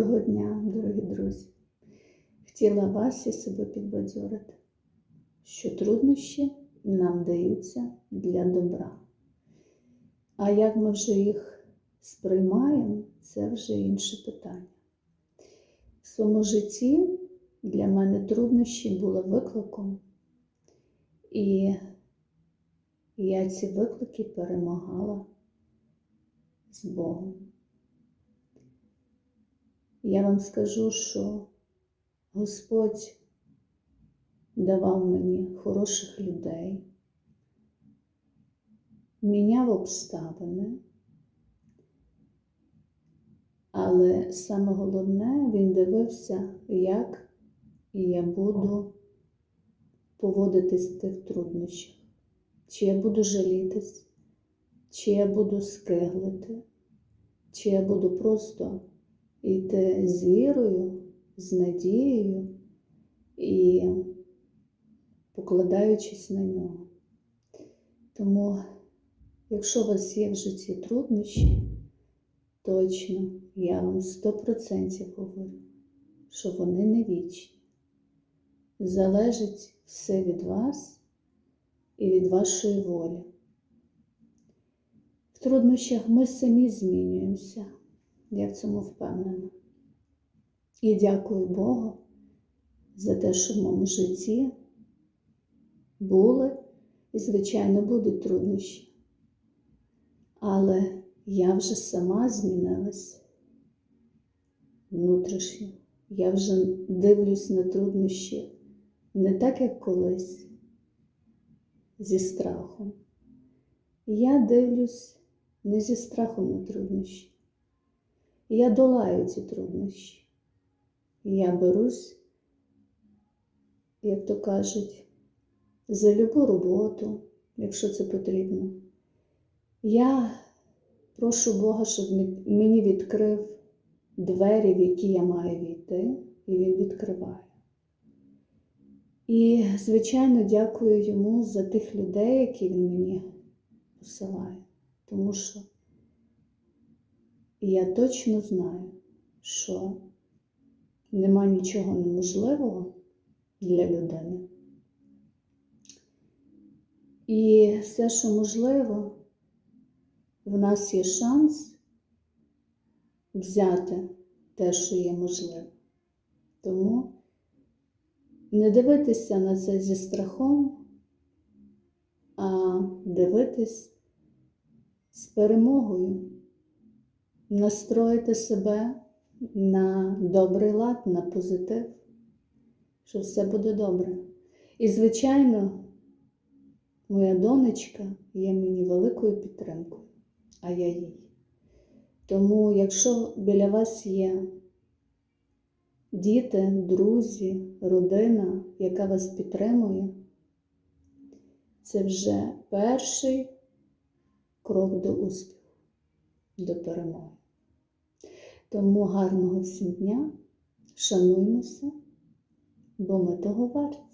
Доброго дня, дорогі друзі! Хотіла вас і себе підбадьорити, що труднощі нам даються для добра. А як ми вже їх сприймаємо, це вже інше питання. В своєму житті для мене труднощі були викликом, і я ці виклики перемагала з Богом. Я вам скажу, що Господь давав мені хороших людей, міняв обставини, але саме головне, він дивився, як я буду поводитись в тих труднощах, чи я буду жалітись, чи я буду скиглити, чи я буду просто йти з вірою, з надією і покладаючись на нього. Тому, якщо у вас є в житті труднощі, точно я вам 100% говорю, що вони не вічні. Залежить все від вас і від вашої волі. В труднощах ми самі змінюємося. Я в цьому впевнена. І дякую Богу за те, що в моєму житті були і, звичайно, будуть труднощі. Але я вже сама змінилась внутрішньо. Я вже дивлюсь на труднощі не так, як колись, зі страхом. Я дивлюсь не зі страхом на труднощі. Я долаю ці труднощі. Я берусь, як то кажуть, за любу роботу, якщо це потрібно. Я прошу Бога, щоб мені відкрив двері, в які я маю війти, і Він відкриває. І, звичайно, дякую йому за тих людей, які він мені посилає, тому що і я точно знаю, що нема нічого неможливого для людини. І все, що можливо, в нас є шанс взяти те, що є можливо. Тому не дивитися на це зі страхом, а дивитись з перемогою настроїти себе на добрий лад, на позитив, що все буде добре. І, звичайно, моя донечка є мені великою підтримкою, а я їй. Тому, якщо біля вас є діти, друзі, родина, яка вас підтримує, це вже перший крок до успіху, до перемоги. Тому гарного всім дня, шануймося, бо ми того варті.